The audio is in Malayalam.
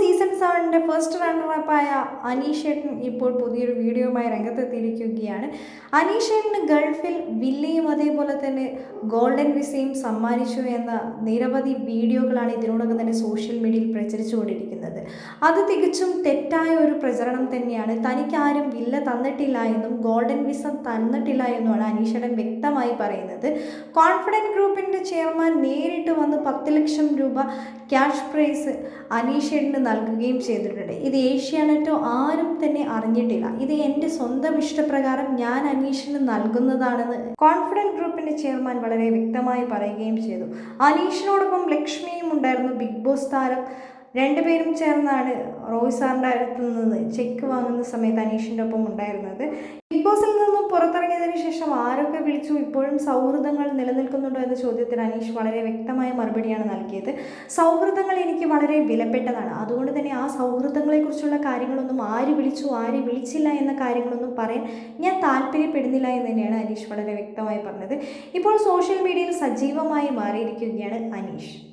സീസൺ സെവനിന്റെ ഫസ്റ്റ് റണ്ണറപ്പായ അനീഷേട്ടൻ ഇപ്പോൾ പുതിയൊരു വീഡിയോയുമായി രംഗത്തെത്തിയിരിക്കുകയാണ്. അനീഷേട്ടന് ഗൾഫിൽ വില്ലയും അതേപോലെ തന്നെ ഗോൾഡൻ വിസയും സമ്മാനിച്ചു എന്ന നിരവധി വീഡിയോകളാണ് ഇതിനോടൊപ്പം തന്നെ സോഷ്യൽ മീഡിയയിൽ പ്രചരിച്ചുകൊണ്ടിരിക്കുന്നത്. അത് തികച്ചും തെറ്റായ ഒരു പ്രചരണം തന്നെയാണ്. തനിക്കാരും വില്ല തന്നിട്ടില്ല എന്നും ഗോൾഡൻ വിസ തന്നിട്ടില്ല എന്നുമാണ് അനീഷേട്ടൻ വ്യക്തമായി പറയുന്നത്. കോൺഫിഡന്റ് ഗ്രൂപ്പിന്റെ ചെയർമാൻ നേരിട്ട് വന്ന് പത്ത് ലക്ഷം രൂപ ക്യാഷ് പ്രൈസ് അനീഷേട്ടന് നൽകുകയും ചെയ്തിട്ടുണ്ട്. ഇത് ഏഷ്യാനെറ്റോ ആരും തന്നെ അറിഞ്ഞിട്ടില്ല. ഇത് എന്റെ സ്വന്തം ഇഷ്ടപ്രകാരം ഞാൻ അനീഷിന് നൽകുന്നതാണെന്ന് കോൺഫിഡന്റ് ഗ്രൂപ്പിന്റെ ചെയർമാൻ വളരെ വ്യക്തമായി പറയുകയും ചെയ്തു. അനീഷിനോടൊപ്പം ലക്ഷ്മിയും ഉണ്ടായിരുന്നു ബിഗ് ബോസ് താരം. രണ്ടുപേരും ചേർന്നാണ് റോയ് സാറിന്റെ അടുത്ത് നിന്ന് ചെക്ക് വാങ്ങുന്ന സമയത്ത് അനീഷിന്റെ ഒപ്പം ഉണ്ടായിരുന്നത് ബിഗ് ബോസിൽ നിന്നും പുറത്തിറങ്ങിയതിന് ശേഷം വിളിച്ചു ഇപ്പോഴും സൗഹൃദങ്ങൾ നിലനിൽക്കുന്നുണ്ടോ എന്ന ചോദ്യത്തിന് അനീഷ് വളരെ വ്യക്തമായ മറുപടിയാണ് നൽകിയത്. സൗഹൃദങ്ങൾ എനിക്ക് വളരെ വിലപ്പെട്ടതാണ്. അതുകൊണ്ട് തന്നെ ആ സൗഹൃദങ്ങളെക്കുറിച്ചുള്ള കാര്യങ്ങളൊന്നും ആര് വിളിച്ചു ആര് വിളിച്ചില്ല എന്ന കാര്യങ്ങളൊന്നും പറയാൻ ഞാൻ താല്പര്യപ്പെടുന്നില്ല എന്ന് തന്നെയാണ് അനീഷ് വളരെ വ്യക്തമായി പറഞ്ഞത്. ഇപ്പോൾ സോഷ്യൽ മീഡിയയിൽ സജീവമായി മാറിയിരിക്കുകയാണ് അനീഷ്.